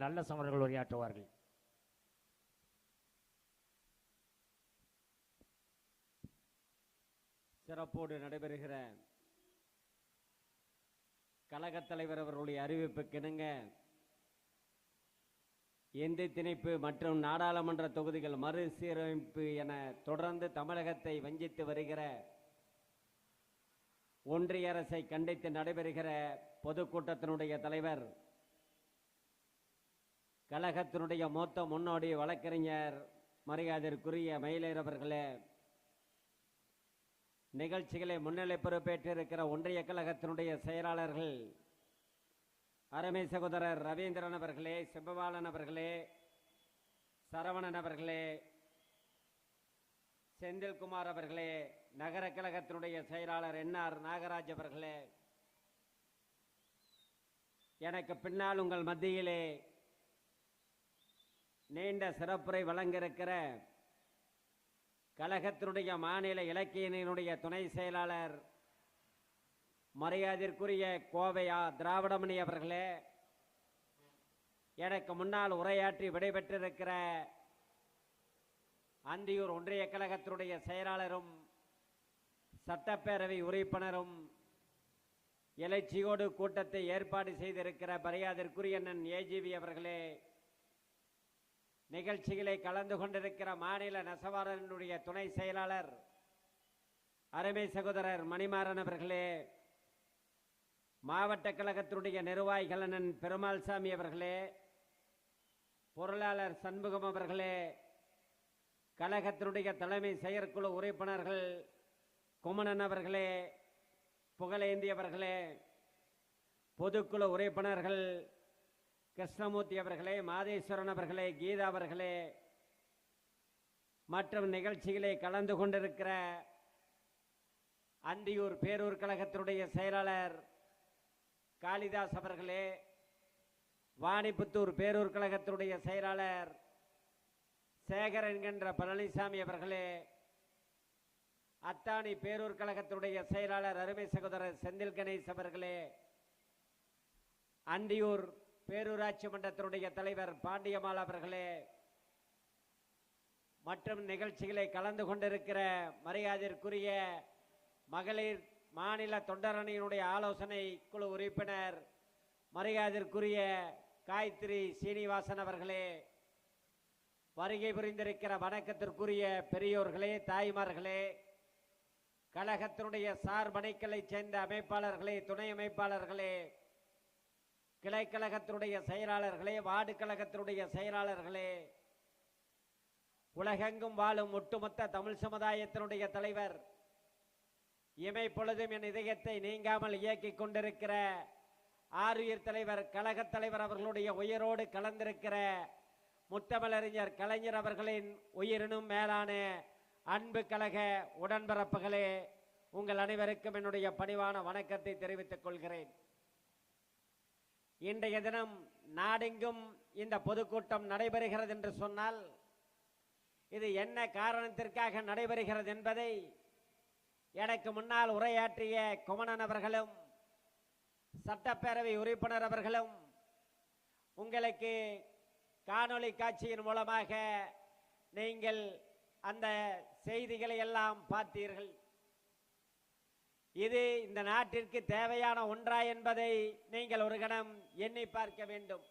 நல்ல சமர்கள் உரையாற்றுவார்கள். சிறப்போடு நடைபெறுகிற கழகத் தலைவர் அவர்களுடைய அறிவிப்புக்கிணங்க எந்த திணைப்பு மற்றும் நாடாளுமன்ற தொகுதிகள் மறுசீரமைப்பு என தொடர்ந்து தமிழகத்தை வஞ்சித்து வருகிற ஒன்றிய அரசை கண்டித்து நடைபெறுகிற பொதுக்கூட்டத்தினுடைய தலைவர் கழகத்தினுடைய மூத்த முன்னோடி வழக்கறிஞர் மரியாதைக்குரிய மயிலேர் அவர்களே நிகழ்ச்சிகளை முன்னிலை பொறுப்பேற்றிருக்கிற ஒன்றிய கழகத்தினுடைய செயலாளர்கள் அருமை சகோதரர் ரவீந்திரன் அவர்களே சிம்பபாலன் அவர்களே சரவணன் அவர்களே செந்தில்குமார் அவர்களே நகர கழகத்தினுடைய செயலாளர் என்ஆர் நாகராஜ் அவர்களே எனக்கு பின்னால் உங்கள் மத்தியிலே நீண்ட சிறப்புரை வழங்கியிருக்கிற கழகத்தினுடைய மாநில இலக்கியனினுடைய துணை செயலாளர் மரியாதைக்குரிய கோவையா திராவிடமணி அவர்களே எனக்கு முன்னால் உரையாற்றி விடைபெற்றிருக்கிற அந்தியூர் ஒன்றிய கழகத்தினுடைய செயலாளரும் சட்டப்பேரவை உறுப்பினரும் எழுச்சியோடு கூட்டத்தை ஏற்பாடு செய்திருக்கிற மரியாதைக்குரிய அண்ணன் ஏஜிவி அவர்களே நிகழ்ச்சிகளை கலந்து கொண்டிருக்கிற மாநில நெசவாளனுடைய துணை செயலாளர் அருமை சகோதரர் மணிமாறன் அவர்களே மாவட்ட கழகத்தினுடைய நிர்வாகிகள் அண்ணன் பெருமாள் சாமி அவர்களே பொருளாளர் சண்முகம் அவர்களே கழகத்தினுடைய தலைமை செயற்குழு உறுப்பினர்கள் குமணன் அவர்களே புகழேந்தி அவர்களே பொதுக்குழு உறுப்பினர்கள் கிருஷ்ணமூர்த்தி அவர்களே மாதேஸ்வரன் அவர்களே கீதா அவர்களே மற்றும் நிகழ்ச்சிகளை கலந்து கொண்டிருக்கிற அந்தியூர் பேரூர் கழகத்தினுடைய செயலாளர் காளிதாஸ் அவர்களே வாணிப்புத்தூர் பேரூர் கழகத்தினுடைய செயலாளர் சேகர் என்கின்ற பழனிசாமி அவர்களே அத்தானி பேரூர் கழகத்தினுடைய செயலாளர் அருமை சகோதரர் செந்தில் கணேஷ் அவர்களே அந்தியூர் பேரூராட்சி மன்றத்தினுடைய தலைவர் பாண்டியமால் அவர்களே மற்றும் நிகழ்ச்சிகளை கலந்து கொண்டிருக்கிற மரியாதைக்குரிய மகளிர் மாநில தொண்டரணியினுடைய ஆலோசனை குழு உறுப்பினர் மரியாதைக்குரிய காயத்ரி சீனிவாசன் அவர்களே வருகை புரிந்திருக்கிற வணக்கத்திற்குரிய பெரியோர்களே தாய்மார்களே கழகத்தினுடைய சார் சேர்ந்த அமைப்பாளர்களே துணை அமைப்பாளர்களே கிளை கழகத்தினுடைய செயலாளர்களே வார்டு கழகத்தினுடைய செயலாளர்களே உலகெங்கும் வாழும் ஒட்டுமொத்த தமிழ் சமுதாயத்தினுடைய தலைவர் இமை பொழுதும் என் இதயத்தை நீங்காமல் இயக்கிக் கொண்டிருக்கிற ஆருயிர் தலைவர் கழகத் தலைவர் அவர்களுடைய உயிரோடு கலந்திருக்கிற முத்தமிழறிஞர் கலைஞர் அவர்களின் உயிரினும் மேலான அன்பு கழக உடன்பரப்புகளே உங்கள் அனைவருக்கும் என்னுடைய பணிவான வணக்கத்தை தெரிவித்துக் கொள்கிறேன். இன்றைய தினம் நாடெங்கும் இந்த பொதுக்கூட்டம் நடைபெறுகிறது என்று சொன்னால் இது என்ன காரணத்திற்காக நடைபெறுகிறது என்பதை எனக்கு முன்னால் உரையாற்றிய குமணன் அவர்களும் சட்டப்பேரவை உறுப்பினர் அவர்களும் உங்களுக்கு காணொளி காட்சியின் மூலமாக நீங்கள் அந்த செய்திகளை எல்லாம் பார்த்தீர்கள். இது இந்த நாட்டிற்கு தேவையான ஒன்றா என்பதை நீங்கள் ஒரு கணம் எண்ணி பார்க்க வேண்டும்.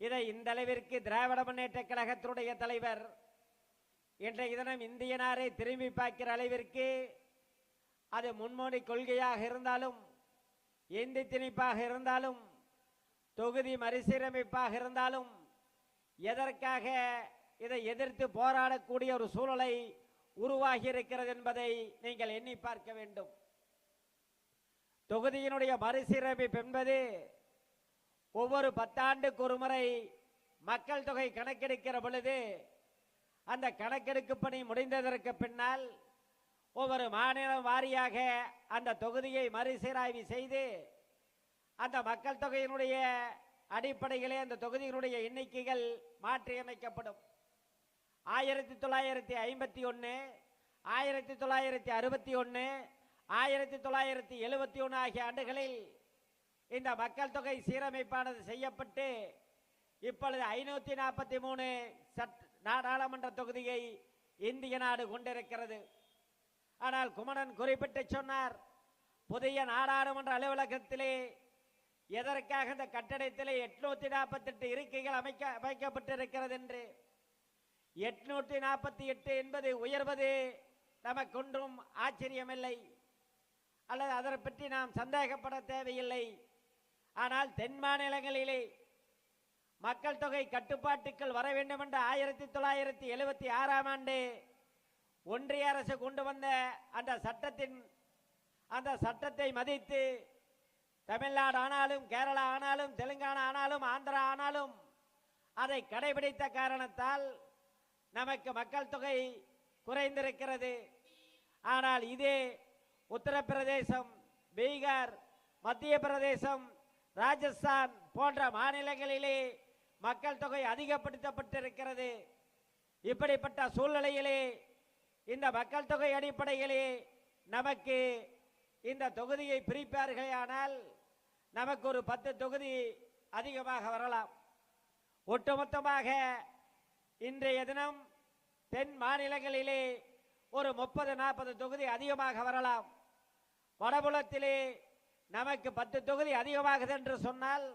இதை இந்த அளவிற்கு திராவிட முன்னேற்ற கழகத்தினுடைய தலைவர் இன்றைய தினம் இந்தியனாரை திரும்பி பார்க்கிற அளவிற்கு அது முன்மொழி கொள்கையாக இருந்தாலும் இந்தி திணிப்பாக இருந்தாலும் தொகுதி மறுசீரமைப்பாக இருந்தாலும் எதற்காக இதை எதிர்த்து போராடக்கூடிய ஒரு சூழலை உருவாகி இருக்கிறது என்பதை நீங்கள் எண்ணி பார்க்க வேண்டும். தொகுதியினுடைய மறுசீரமைப்பு என்பது ஒவ்வொரு பத்தாண்டுக்கு ஒரு முறை மக்கள் தொகை கணக்கெடுக்கிற பொழுது அந்த கணக்கெடுப்பு பணி முடிந்ததற்கு பின்னால் ஒவ்வொரு மாநிலம் வாரியாக அந்த தொகுதியை மறுசீராய்வு செய்து அந்த மக்கள் தொகையினுடைய அடிப்படையிலே அந்த தொகுதியினுடைய எண்ணிக்கைகள் மாற்றியமைக்கப்படும். ஆயிரத்தி தொள்ளாயிரத்தி ஐம்பத்தி ஒன்று ஆயிரத்தி தொள்ளாயிரத்தி அறுபத்தி ஒன்று ஆயிரத்தி தொள்ளாயிரத்தி எழுபத்தி ஒன்று ஆகிய ஆண்டுகளில் இந்த மக்கள் தொகை சீரமைப்பானது செய்யப்பட்டு இப்பொழுது ஐநூத்தி நாற்பத்தி மூணு சட் நாடாளுமன்ற தொகுதியை இந்திய நாடு கொண்டிருக்கிறது. ஆனால் குமணன் குறிப்பிட்டு சொன்னார் புதிய நாடாளுமன்ற அலுவலகத்திலே எதற்காக இந்த கட்டடத்திலே எட்நூத்தி நாற்பத்தெட்டு இருக்கைகள் அமைக்க அமைக்கப்பட்டிருக்கிறது? என்று. எட்நூற்றி நாற்பத்தி எட்டு என்பது உயர்வது நமக்கொன்றும் ஆச்சரியமில்லை. அல்லது அதை பற்றி நாம் சந்தேகப்பட தேவையில்லை. ஆனால் தென் மாநிலங்களிலே மக்கள் தொகை கட்டுப்பாட்டுக்கள் வர வேண்டும் என்ற ஆயிரத்தி தொள்ளாயிரத்தி எழுபத்தி ஆறாம் ஆண்டு ஒன்றிய அரசு கொண்டு வந்த அந்த சட்டத்தின் அந்த சட்டத்தை மதித்து தமிழ்நாடு ஆனாலும் கேரளா ஆனாலும் தெலுங்கானா ஆனாலும் ஆந்திரா ஆனாலும் அதை கடைபிடித்த காரணத்தால் நமக்கு மக்கள் தொகை குறைந்திருக்கிறது. ஆனால் இதே உத்தரப்பிரதேசம் பீகார் மத்திய பிரதேசம் ராஜஸ்தான் போன்ற மாநிலங்களிலே மக்கள் தொகை அதிகப்படுத்தப்பட்டிருக்கிறது. இப்படிப்பட்ட சூழ்நிலையிலே இந்த மக்கள் தொகை அடிப்படையிலே நமக்கு இந்த தொகுதியை பிரிப்பார்களேயானால் நமக்கு ஒரு பத்து தொகுதி அதிகமாக வரலாம். ஒட்டுமொத்தமாக இன்றைய தினம் தென் மாநிலங்களிலே ஒரு முப்பது நாற்பது தொகுதி அதிகமாக வரலாம். வடபுலத்திலே நமக்கு பத்து தொகுதி அதிகமாகுது என்று சொன்னால்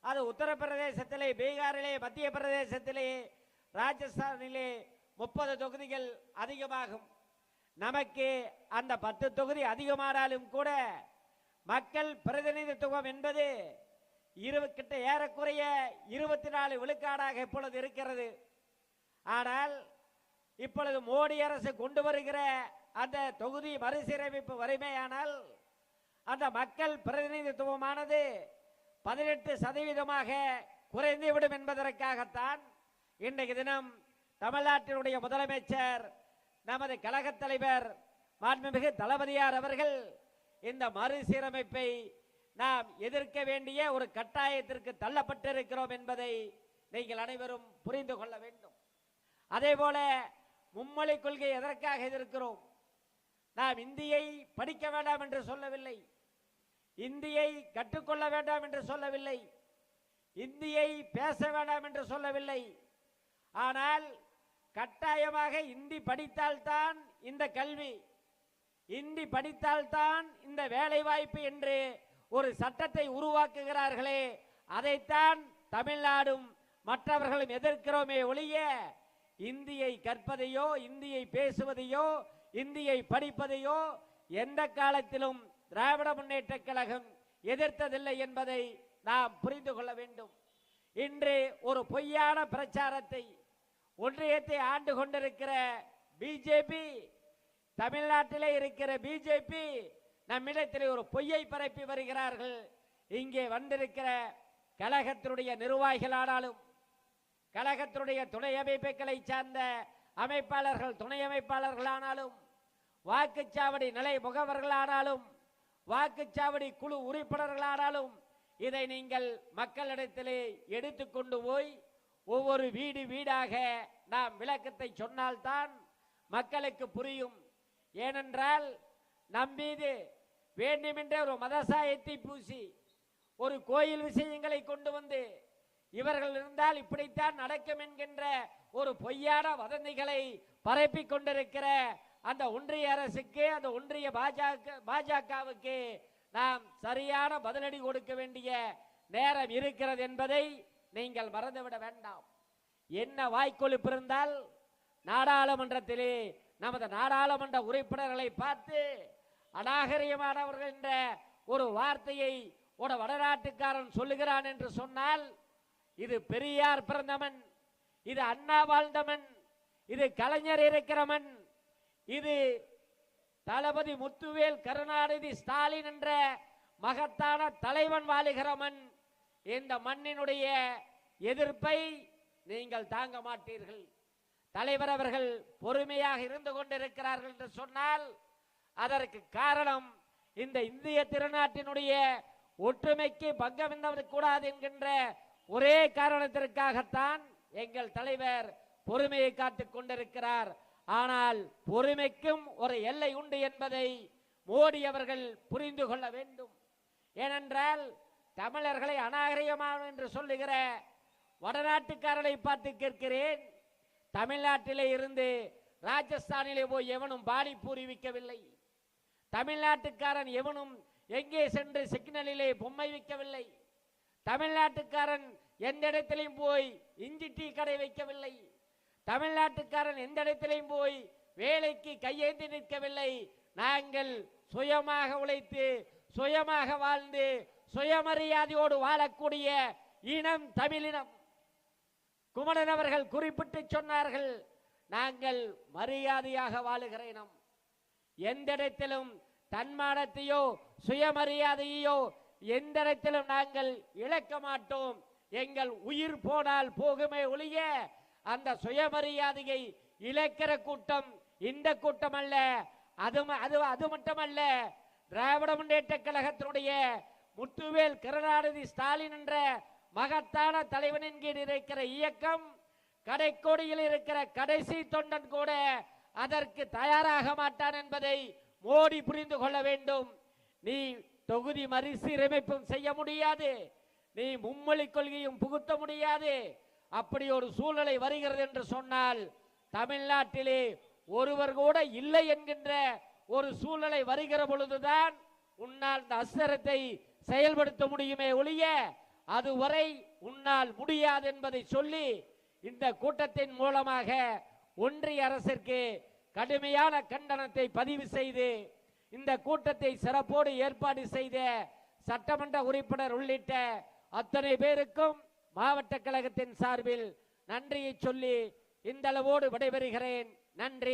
அது உத்தரப்பிரதேசத்திலே பீகாரிலே மத்திய பிரதேசத்திலே ராஜஸ்தானிலே முப்பது தொகுதிகள் அதிகமாகும். நமக்கு அந்த பத்து தொகுதி அதிகமானாலும் கூட மக்கள் பிரதிநிதித்துவம் என்பது இரு கிட்ட ஏறக்குறைய இருபத்தி நாலு விழுக்காடாக இப்பொழுது இருக்கிறது. ஆனால் இப்பொழுது மோடி அரசு கொண்டு வருகிற அந்த தொகுதி மறுசீரமைப்பு வறுமையானால் அந்த மக்கள் பிரதிநிதித்துவமானது பதினெட்டு சதவீதமாக குறைந்துவிடும் என்பதற்காகத்தான் இன்றைக்கு தினம் தமிழ்நாட்டினுடைய முதலமைச்சர் நமது கழகத் தலைவர் மாண்புமிகு தளபதியார் அவர்கள் இந்த மறுசீரமைப்பை நாம் எதிர்க்க வேண்டிய ஒரு கட்டாயத்திற்கு தள்ளப்பட்டிருக்கிறோம் என்பதை நீங்கள் அனைவரும் புரிந்து கொள்ள வேண்டும். அதே போல மும்மொழி கொள்கை எதற்காக எதிர்க்கிறோம்? நாம் இந்தியை படிக்க வேண்டாம் என்று சொல்லவில்லை. இந்தியை கற்றுக்கொள்ள வேண்டாம் என்று சொல்லவில்லை. இந்தியை பேச வேண்டாம் என்று சொல்லவில்லை. ஆனால் கட்டாயமாக இந்தி படித்தால்தான் இந்த கல்வி இந்தி படித்தால்தான் இந்த வேலைவாய்ப்பு என்று ஒரு சட்டத்தை உருவாக்குகிறார்களே. அதைத்தான் தமிழ்நாடும் மற்றவர்களும் எதிர்க்கிறோமே ஒழிய இந்தியை கற்பதையோ இந்தியை பேசுவதையோ இந்தியை படிப்பதையோ எந்த காலத்திலும் திராவிட முன்னேற்ற கழகம் எதிர்த்ததில்லை என்பதை நாம் புரிந்து கொள்ள வேண்டும். இன்று ஒரு பொய்யான பிரச்சாரத்தை ஒன்றியத்தை ஆண்டு கொண்டிருக்கிற பிஜேபி தமிழ்நாட்டிலே இருக்கிற பிஜேபி நம்மிடத்தில் ஒரு பொய்யை பரப்பி வருகிறார்கள். இங்கே வந்திருக்கிற கழகத்தினுடைய நிர்வாகிகளானாலும் கழகத்தினுடைய துணை அமைப்புகளை சார்ந்த அமைப்பாளர்கள் துணை அமைப்பாளர்களானாலும் வாக்குச்சாவடி நிலை முகவர்களானாலும் வாக்குச்சாவடி குழு உறுப்பினர்களானாலும் இதை நீங்கள் மக்களிடத்திலே எடுத்துக்கொண்டு போய் ஒவ்வொரு வீடு வீடாக நாம் விளக்கத்தை சொன்னால்தான் மக்களுக்கு புரியும். ஏனென்றால் நம் மீது வேண்டுமென்றே ஒரு மதசாயத்தை பூசி ஒரு கோயில் விஷயங்களை கொண்டு வந்து இவர்கள் இருந்தால் இப்படித்தான் நடக்கும் என்கின்ற ஒரு பொய்யான வதந்திகளை பரப்பிக் கொண்டிருக்கிற அந்த ஒன்றிய அரசுக்கு அந்த ஒன்றிய பாஜக பாஜகவுக்கு நாம் சரியான பதிலடி கொடுக்க வேண்டிய நேரம் இருக்கிறது என்பதை நீங்கள் மறந்துவிட வேண்டாம். என்ன வாய்க்கொழுப்பு இருந்தால் நாடாளுமன்றத்திலே நமது நாடாளுமன்ற உறுப்பினர்களை பார்த்து அநாகரியமானவர்கள் என்ற ஒரு வார்த்தையை ஒரு வடநாட்டுக்காரன் சொல்லுகிறான் என்று சொன்னால் இது பெரியார் பிறந்தமன் இது அண்ணா வாழ்ந்தமன் இது கலைஞர் இருக்கிறமன் இது தளபதி முத்துவேல் கருணாநிதி ஸ்டாலின் என்ற மகத்தான தலைவன் வாழுகிறமன் இந்த மண்ணினுடைய எதிர்ப்பை நீங்கள் தாங்க மாட்டீர்கள். தலைவர் அவர்கள் பொறுமையாக இருந்து கொண்டிருக்கிறார்கள் என்று சொன்னால் அதற்கு காரணம் இந்த இந்திய திருநாட்டினுடைய ஒற்றுமைக்கு பங்கம் கூடாது என்கின்ற ஒரே காரணத்திற்காகத்தான் எங்கள் தலைவர் பொறுமையை காத்துக் கொண்டிருக்கிறார். ஆனால் பொறுமைக்கும் ஒரு எல்லை உண்டு என்பதை மோடி அவர்கள் புரிந்து கொள்ள வேண்டும். ஏனென்றால் தமிழர்களை அநாகரிகமான என்று சொல்லுகிற வடநாட்டுக்காரர்களை பார்த்து கேட்கிறேன். தமிழ்நாட்டிலே இருந்து ராஜஸ்தானிலே போய் எவனும் பானிபூரி விற்கவில்லை தமிழ்நாட்டுக்காரன் எவனும் எங்கே சென்று சிக்னலிலே பொம்மை விற்கவில்லை. தமிழ்நாட்டுக்காரன் எந்த இடத்திலையும் போய் இஞ்சி டீ கடை வைக்கவில்லை. தமிழ்நாட்டுக்காரன் எந்த இடத்திலையும் போய் வேலைக்கு கையேந்தி நிற்கவில்லை. நாங்கள் சுயமாக உழைத்து சுயமாக வாழ்ந்து சுயமரியாதையோடு வாழக்கூடிய இனம் தமிழினம். குமணன் அவர்கள் குறிப்பிட்டு சொன்னார்கள் நாங்கள் மரியாதையாக வாழுகிற இனம். எந்த இடத்திலும் தன்மானத்தையோ சுயமரியாதையோ எந்த இடத்திலும் நாங்கள் இழக்க மாட்டோம். எங்கள் உயிர் போனால் போகுமே ஒழிய அந்த சுயமரியாதையை இழக்கிற கூட்டம் இந்த கூட்டம் அல்ல அது அது அது மட்டுமல்ல திராவிட முன்னேற்ற கழகத்தினுடைய முத்துவேல் கருணாநிதி ஸ்டாலின் என்ற மகத்தான தலைவனின் கீழ் இருக்கிற இயக்கம் கடைக்கோடியில் இருக்கிற கடைசி தொண்டன் கூட அதற்கு தயாராக மாட்டான் என்பதை மோடி புரிந்து கொள்ள வேண்டும். நீ தொகுதி மறுசீரமைப்பும் செய்ய முடியாது. நீ மும்மொழி கொள்கையும் புகுத்த முடியாது. அப்படி ஒரு சூழ்நிலை வருகிறது என்று சொன்னால் தமிழ்நாட்டிலே ஒருவர் கூட இல்லை என்கின்ற ஒரு சூழ்நிலை வருகிற பொழுதுதான் உன்னால் இந்த அஸ்திரத்தை செயல்படுத்த முடியுமே ஒழிய அதுவரை உன்னால் முடியாது என்பதை சொல்லி இந்த கூட்டத்தின் மூலமாக ஒன்றிய அரசிற்கு கடுமையான கண்டனத்தை பதிவு செய்து இந்த கூட்டத்தை சிறப்போடு ஏற்பாடு செய்த சட்டமன்ற உறுப்பினர் உள்ளிட்ட அத்தனை பேருக்கும் மாவட்ட கழகத்தின் சார்பில் நன்றியை சொல்லி இந்த அளவோடு விடைபெறுகிறேன். நன்றி.